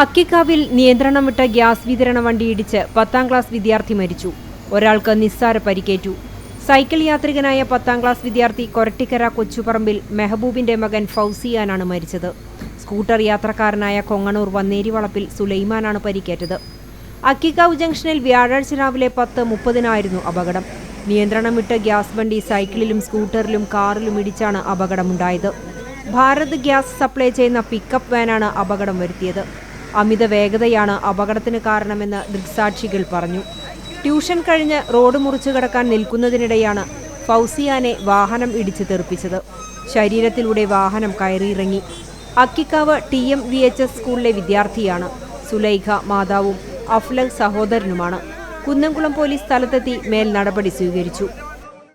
അക്കിക്കാവിൽ നിയന്ത്രണം വിട്ട ഗ്യാസ് വിതരണ വണ്ടി ഇടിച്ച് പത്താം ക്ലാസ് വിദ്യാർത്ഥി മരിച്ചു. ഒരാൾക്ക് നിസ്സാര പരിക്കേറ്റു. സൈക്കിൾ യാത്രികനായ പത്താം ക്ലാസ് വിദ്യാർത്ഥി കൊരട്ടിക്കര കൊച്ചുപറമ്പിൽ മെഹബൂബിന്റെ മകൻ ഫൗസിയാനാണ് മരിച്ചത്. സ്കൂട്ടർ യാത്രക്കാരനായ കൊങ്ങണൂർ വന്നേരിവളപ്പിൽ സുലൈമാനാണ് പരിക്കേറ്റത്. അക്കിക്കാവ് ജംഗ്ഷനിൽ വ്യാഴാഴ്ച രാവിലെ പത്ത് മുപ്പതിനായിരുന്നു അപകടം. നിയന്ത്രണം വിട്ട ഗ്യാസ് വണ്ടി സൈക്കിളിലും സ്കൂട്ടറിലും കാറിലും ഇടിച്ചാണ് അപകടമുണ്ടായത്. ഭാരത് ഗ്യാസ് സപ്ലൈ ചെയ്യുന്ന പിക്കപ്പ് വാനാണ് അപകടം വരുത്തിയത്. അമിത വേഗതയാണ് അപകടത്തിന് കാരണമെന്ന് ദൃക്സാക്ഷികൾ പറഞ്ഞു. ട്യൂഷൻ കഴിഞ്ഞ് റോഡ് മുറിച്ചു കടക്കാൻ നിൽക്കുന്നതിനിടെയാണ് ഫൗസിയാനെ വാഹനം ഇടിച്ചു തെറിപ്പിച്ചത്. ശരീരത്തിലൂടെ വാഹനം കയറിയിറങ്ങി. Akkikkavu T M V H S സ്കൂളിലെ വിദ്യാർത്ഥിയാണ് സുലൈഖ മാതാവും അഫ്ലൽ സഹോദരനുമാണ്. കുന്നംകുളം പോലീസ് സ്ഥലത്തെത്തി മേൽ നടപടി സ്വീകരിച്ചു.